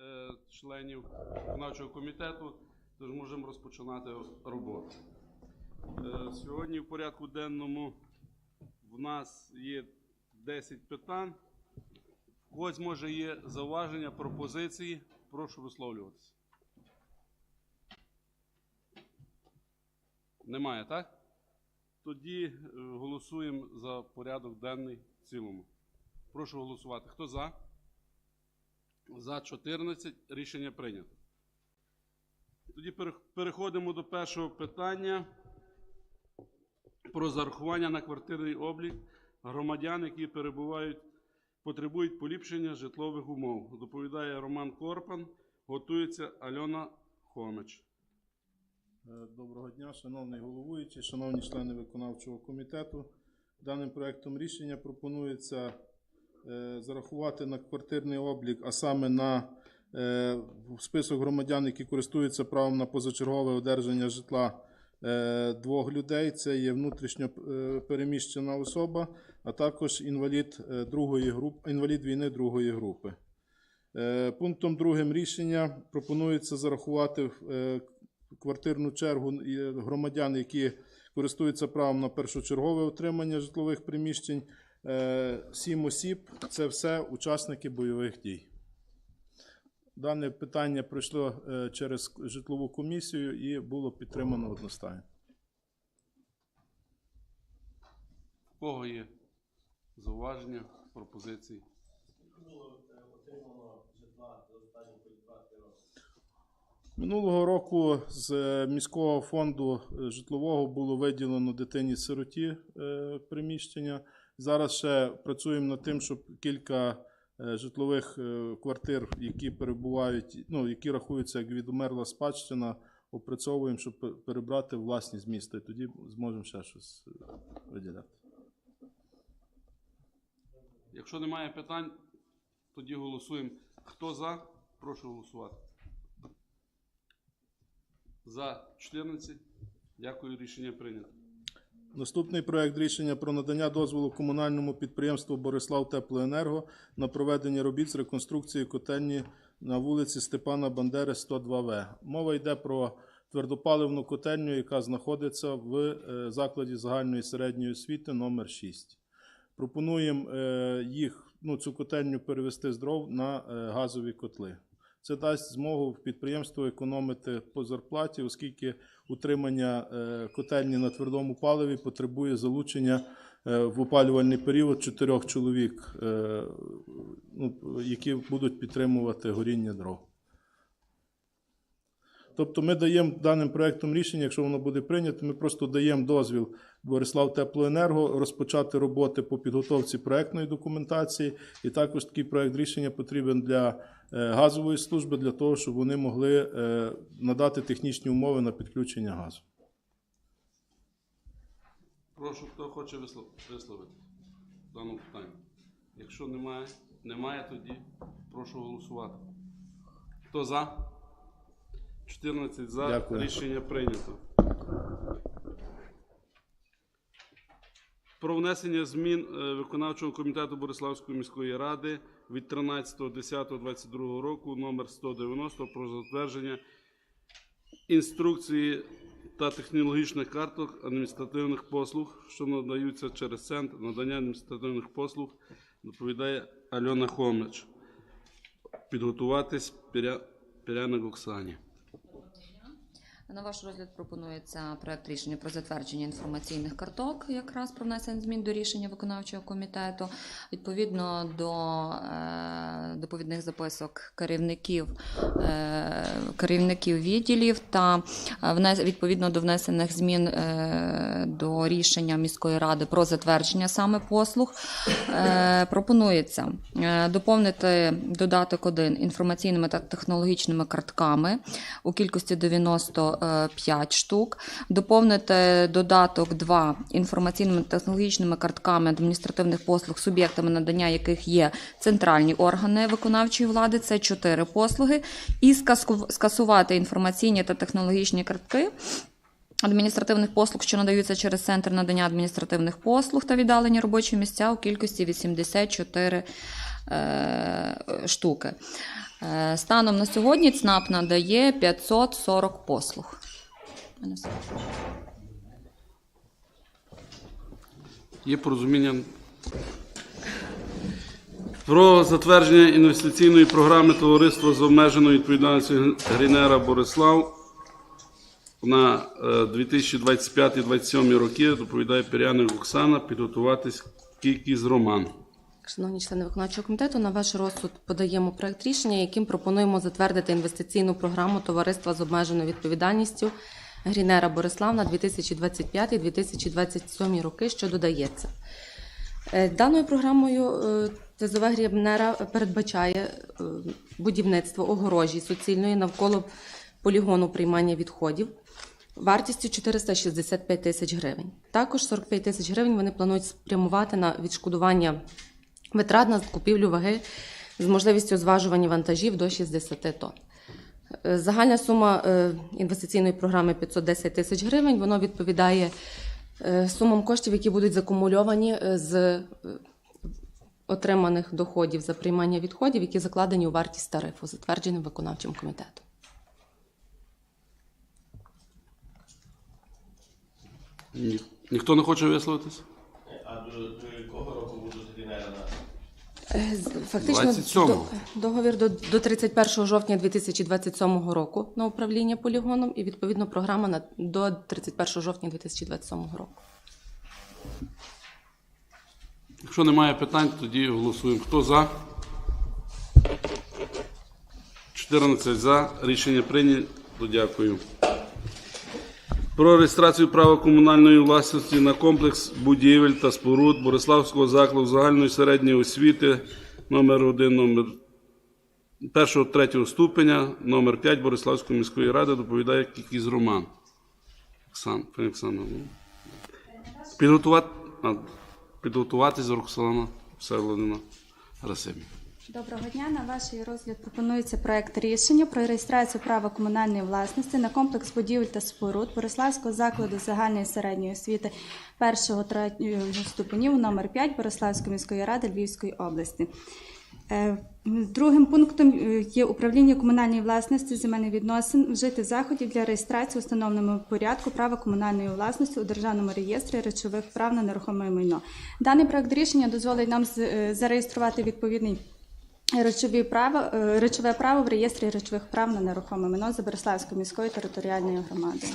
е, членів виконавчого комітету, тож можемо розпочинати роботу. Е, Сьогодні в порядку денному в нас є 10 питань. В когось може є зауваження, пропозиції. Прошу висловлюватися. Немає, так? Тоді е, голосуємо за порядок денний в цілому. Прошу голосувати. Хто за? За 14. Рішення прийнято. Тоді переходимо до першого питання про зарахування на квартирний облік громадян, які перебувають, потребують поліпшення житлових умов. Доповідає Роман Корпан, готується Альона Хомич. Е, Доброго дня, шановний головуючий, шановні члени виконавчого комітету. Даним проектом рішення пропонується зарахувати на квартирний облік, а саме на е, список громадян, які користуються правом на позачергове одержання житла е, двох людей. Це є внутрішньо е, переміщена особа, а також інвалід е, другої групи, інвалід війни другої групи. Е, Пунктом другим рішення пропонується зарахувати е, квартирну чергу громадян, які користуються правом на першочергове отримання житлових приміщень. Е, Сім осіб це все учасники бойових дій. Дане питання пройшло е, через житлову комісію і було підтримано одностайно. В кого є зауваження, пропозиції? Минулого року з е, міського фонду житлового було виділено дитині-сироті е, приміщення. Зараз ще працюємо над тим, щоб кілька е, житлових е, квартир, які перебувають, ну які рахуються як відумерла спадщина, опрацьовуємо, щоб перебрати власність міста. І тоді зможемо ще щось е, виділяти. Якщо немає питань, тоді голосуємо. Хто за? Прошу голосувати. За 14. Дякую, рішення прийнято. Наступний проект рішення про надання дозволу комунальному підприємству Борислав Теплоенерго на проведення робіт з реконструкції котельні на вулиці Степана Бандери 102В. Мова йде про твердопаливну котельню, яка знаходиться в е, закладі загальної середньої освіти номер 6. Пропонуємо е, їх, ну, цю котельню перевести з дров на е, газові котли. Це дасть змогу підприємству економити по зарплаті, оскільки утримання е, котельні на твердому паливі потребує залучення е, в опалювальний період чотирьох чоловік, е, ну, які будуть підтримувати горіння дров. Тобто ми даємо даним проектом рішення, якщо воно буде прийнято, ми просто даємо дозвіл Борислав Теплоенерго розпочати роботи по підготовці проектної документації. І також такий проект рішення потрібен для е, газової служби, для того, щоб вони могли е, надати технічні умови на підключення газу. Прошу, хто хоче вислов- висловити в даному питанні. Якщо немає, немає, тоді прошу голосувати. Хто за? 14 за. Дякую. Рішення прийнято. Про внесення змін е, виконавчого комітету Бориславської міської ради від 13.10.22 року номер 190 про затвердження інструкції та технологічних карток адміністративних послуг, що надаються через центр надання адміністративних послуг, доповідає Альона Хомич. Підготуватись Піря... Піряник Оксані. На ваш розгляд пропонується проект рішення про затвердження інформаційних карток, якраз про внесення змін до рішення виконавчого комітету. Відповідно до е, доповідних записок керівників, е, керівників відділів та е, внес- відповідно до внесених змін до рішення міської ради про затвердження саме послуг, пропонується доповнити додаток 1 інформаційними та технологічними картками у кількості 95 штук, доповнити додаток 2 інформаційними та технологічними картками адміністративних послуг, суб'єктами надання яких є центральні органи виконавчої влади, це 4 послуги, і скасувати інформаційні та технологічні картки. Адміністративних послуг, що надаються через центр надання адміністративних послуг та віддалені робочі місця у кількості 84 е, штуки. Е, Станом на сьогодні ЦНАП надає 540 послуг. Є порозуміння про затвердження інвестиційної програми товариства з обмеженою відповідальністю Грінера Борислав на е, 2025-2027 роки. Доповідає Піряник Оксана. Підготуватись кількість Роман. Шановні члени виконавчого комітету, на ваш розсуд подаємо проект рішення, яким пропонуємо затвердити інвестиційну програму товариства з обмеженою відповідальністю Грінера Борислав на 2025-2027 роки, що додається. Е, Даною програмою е, ТЗВ Грінера передбачає е, будівництво огорожі суцільної навколо полігону приймання відходів вартістю 465 тисяч гривень. Також 45 тисяч гривень вони планують спрямувати на відшкодування витрат на закупівлю ваги з можливістю зважування вантажів до 60 тонн. Е, Загальна сума е, інвестиційної програми 510 тисяч гривень. Воно відповідає е, сумам коштів, які будуть закумульовані з отриманих доходів за приймання відходів, які закладені у вартість тарифу, затвердженим виконавчим комітетом. Ні- Ніхто не хоче висловитися? А до, до якого року будуть грінера на Е, з- Фактично 27-го. до- договір до, до 31 жовтня 2027 року на управління полігоном і відповідно програма на до 31 жовтня 2027 року. Якщо немає питань, тоді голосуємо. Хто за? 14 за. Рішення прийнято. Дякую. Про реєстрацію права комунальної власності на комплекс будівель та споруд Бориславського закладу загальної середньої освіти номер 1 номер першого третього ступеня, номер 5 Бориславської міської ради доповідає кількість Роман. Оксан, Оксана, ну. Підготувати, підготуватись Роксолана Всеволодина Расимі. Доброго дня. На ваш розгляд пропонується проект рішення про реєстрацію права комунальної власності на комплекс будівель та споруд Бориславського закладу загальної середньої освіти першого третього ступенів номер 5 Бориславської міської ради Львівської області. Е, Другим пунктом е, є управління комунальної власності земельних відносин вжити заходів для реєстрації у встановленому порядку права комунальної власності у державному реєстрі речових прав на нерухоме майно. Даний проект рішення дозволить нам е, зареєструвати відповідний речові права, е, речове право в реєстрі речових прав на нерухоме майно за Береславською міською територіальною громадою.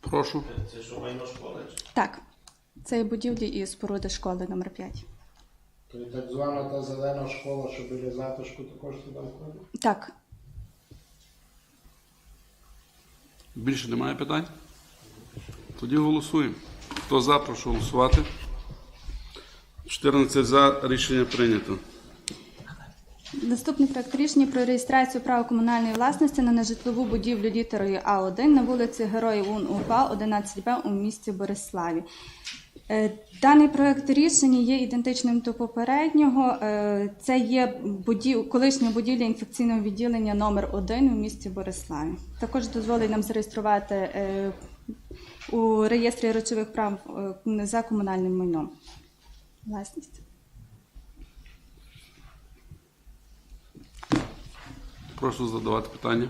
Прошу. це що майно школи? Так, це є будівлі і споруди школи номер 5 То так звана та зелена школа, що біля затишку також туди входить? Так, Більше немає питань? Тоді голосуємо. Хто за, прошу голосувати. 14 за. Рішення прийнято. Наступний проект рішення про реєстрацію права комунальної власності на нежитлову будівлю літерою А1 на вулиці Героїв УН УПА 11Б у місті Бориславі. Е, Даний проект рішення є ідентичним до попереднього. Е, Це є будів... колишня будівля інфекційного відділення номер 1 у місті Бориславі. Також дозволить нам зареєструвати е, у реєстрі речових прав е, за комунальним майном. Власність. Прошу задавати питання.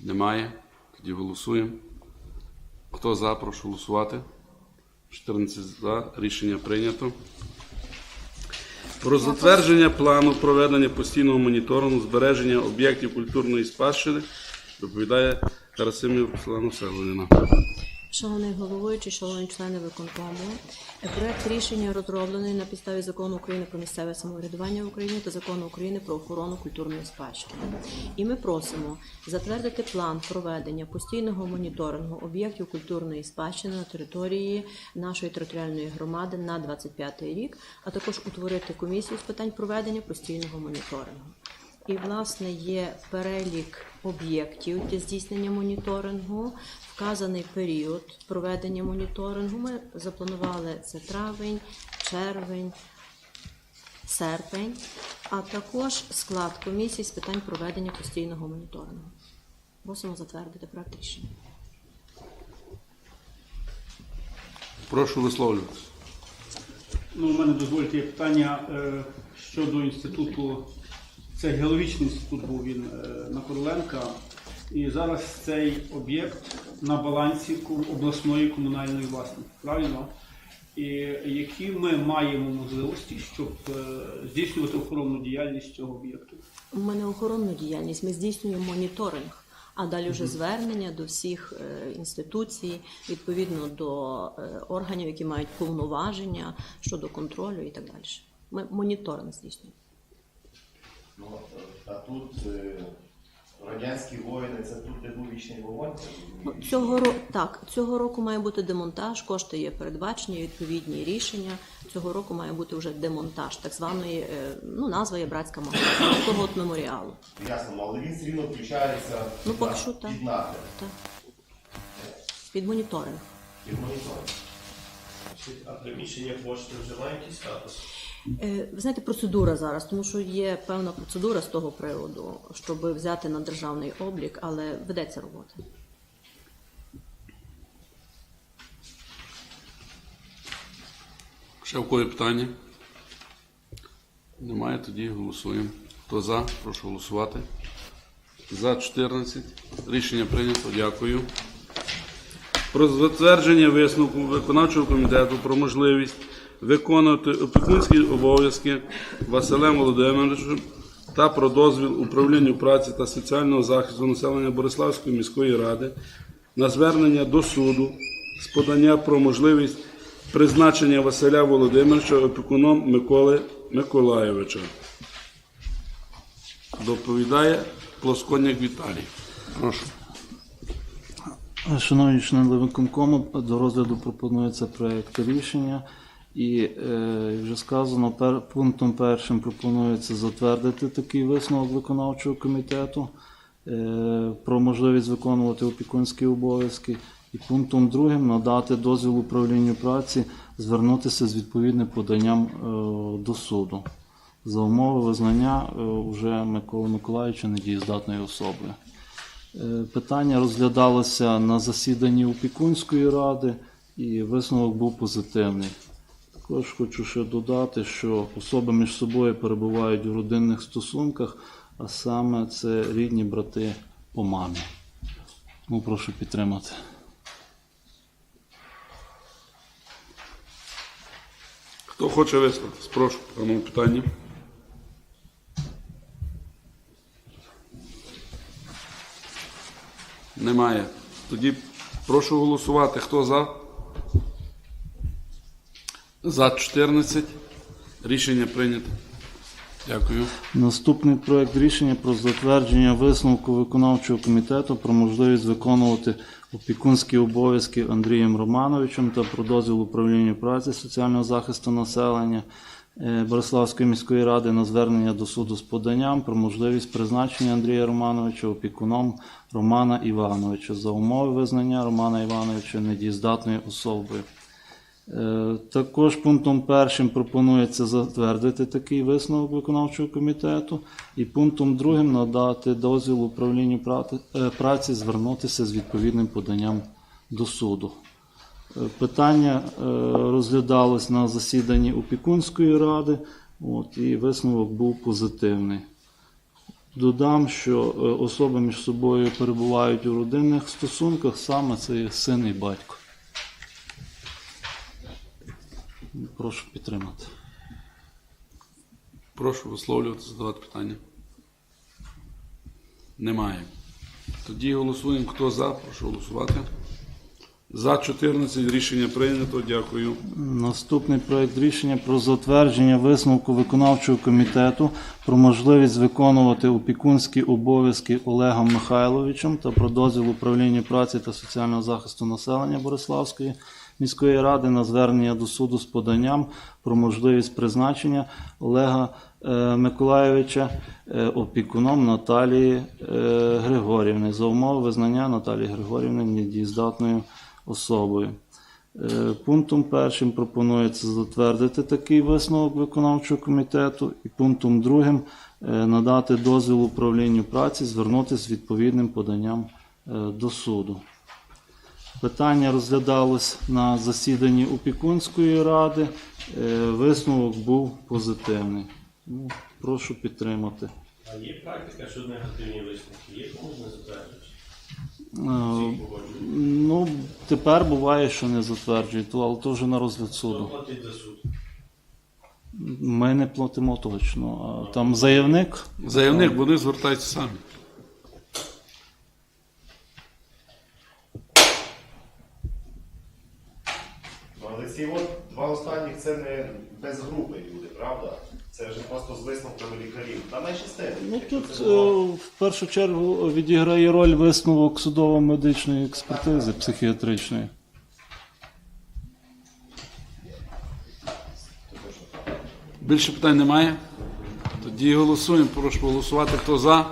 Немає. Тоді голосуємо. Хто за, прошу голосувати. 14 за. Рішення прийнято. Про затвердження плану проведення постійного моніторингу збереження об'єктів культурної спадщини доповідає Карасимів Руслана Всеволодина. Шановний головуючий, шановні члени виконкому, проект рішення розроблений на підставі закону України про місцеве самоврядування в Україні та закону України про охорону культурної спадщини. І ми просимо затвердити план проведення постійного моніторингу об'єктів культурної спадщини на території нашої територіальної громади на 25 рік, а також утворити комісію з питань проведення постійного моніторингу. І, власне, є перелік об'єктів для здійснення моніторингу, вказаний період проведення моніторингу. Ми запланували це травень, червень, серпень, а також склад комісії з питань проведення постійного моніторингу. Просимо затвердити проект рішення. Прошу висловлюватися. Ну, у мене дозвольте є питання е, щодо інституту. Це геологічний інститут був він е, на Короленка. І зараз цей об'єкт на балансі обласної комунальної власності. Правильно? І які ми маємо можливості, щоб е, здійснювати охоронну діяльність цього об'єкту? У мене охоронну діяльність, ми здійснюємо моніторинг, а далі вже звернення до всіх е, інституцій, відповідно до органів, які мають повноваження щодо контролю і так далі. Ми моніторинг здійснюємо. Ну, е, а тут е, радянські воїни, це тут, де був вічний вогонь. це Ну, Цього року так, цього року має бути демонтаж, кошти є передбачені, відповідні рішення. Цього року має бути вже демонтаж, так званої е, ну назва є братська могила от меморіалу. Ясно, ну, але він все рівно включається Ну, під поки на- що так. під нагляд, Так. Під моніторинг. під моніторинг. А приміщення почти вже має якийсь статус? Е, Ви знаєте, процедура зараз, тому що є певна процедура з того приводу, щоб взяти на державний облік, але ведеться робота. Ще в кої питання? Немає, тоді голосуємо. Хто за, прошу голосувати. За 14. Рішення прийнято. Дякую. Про затвердження висновку виконавчого комітету про можливість виконувати опікунські обов'язки Василем Володимировичем та про дозвіл управлінню праці та соціального захисту населення Бориславської міської ради на звернення до суду з подання про можливість призначення Василя Володимировича опікуном Миколи Миколайовича. Доповідає Плосконяк Віталій. Прошу. Шановні члени виконкому, до розгляду пропонується проект рішення. І е, як вже сказано, пунктом першим пропонується затвердити такий висновок виконавчого комітету е, про можливість виконувати опікунські обов'язки. І пунктом другим надати дозвіл управлінню праці звернутися з відповідним поданням е, до суду за умови визнання е, вже Миколи Миколаївича недієздатною особою. Е, Питання розглядалося на засіданні опікунської ради, і висновок був позитивний. Також хочу ще додати, що особи між собою перебувають в родинних стосунках, а саме це рідні брати по мамі. Ну, прошу підтримати. Хто хоче висловитись? Прошу, по даному питанні. Немає. Тоді прошу голосувати. Хто за? За 14. Рішення прийнято. Дякую. Наступний проект рішення про затвердження висновку виконавчого комітету про можливість виконувати опікунські обов'язки Андрієм Романовичем та про дозвіл управління праці соціального захисту населення Бориславської міської ради на звернення до суду з поданням про можливість призначення Андрія Романовича опікуном Романа Івановича за умови визнання Романа Івановича недієздатною особою. Е, Також пунктом першим пропонується затвердити такий висновок виконавчого комітету, і пунктом другим надати дозвіл управлінню е, праці звернутися з відповідним поданням до суду. Питання е, розглядалось на засіданні опікунської ради, от, і висновок був позитивний. Додам, що е, особи між собою перебувають у родинних стосунках, саме це є син і батько. Прошу підтримати. Прошу висловлювати, задавати питання. Немає. Тоді голосуємо. Хто за? Прошу голосувати. За 14 рішення прийнято. Дякую. Наступний проект рішення про затвердження висновку виконавчого комітету про можливість виконувати опікунські обов'язки Олегом Михайловичем та про дозвіл управління праці та соціального захисту населення Бориславської міської ради на звернення до суду з поданням про можливість призначення Олега е, Миколайовича е, опікуном Наталії е, Григорівни за умови визнання Наталії Григорівни недієздатною особою. Е, Пунктом першим пропонується затвердити такий висновок виконавчого комітету, і пунктом другим е, надати дозвіл управлінню праці звернутися з відповідним поданням е, до суду. Питання розглядалось на засіданні опікунської ради. Висновок був позитивний. Ну, Прошу підтримати. А є практика, що негативні висновки? Є комусь не затверджують? Е, Ну, тепер буває, що не затверджують, то- але то вже на розгляд суду. Ми не платимо точно. А там заявник. Заявник, вони звертаються самі. Але ці от два останніх це не без групи люди, правда? Це вже просто з висновками лікарів. Та тим. Ну тут це е, в першу чергу відіграє роль висновок судово-медичної експертизи психіатричної. Більше питань немає? Тоді голосуємо. Прошу голосувати. Хто за?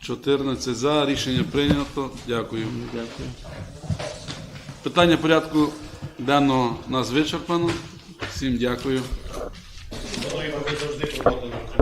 14 за. Рішення прийнято. Дякую. Дякую. Питання порядку денного нас вичерпано. Всім дякую.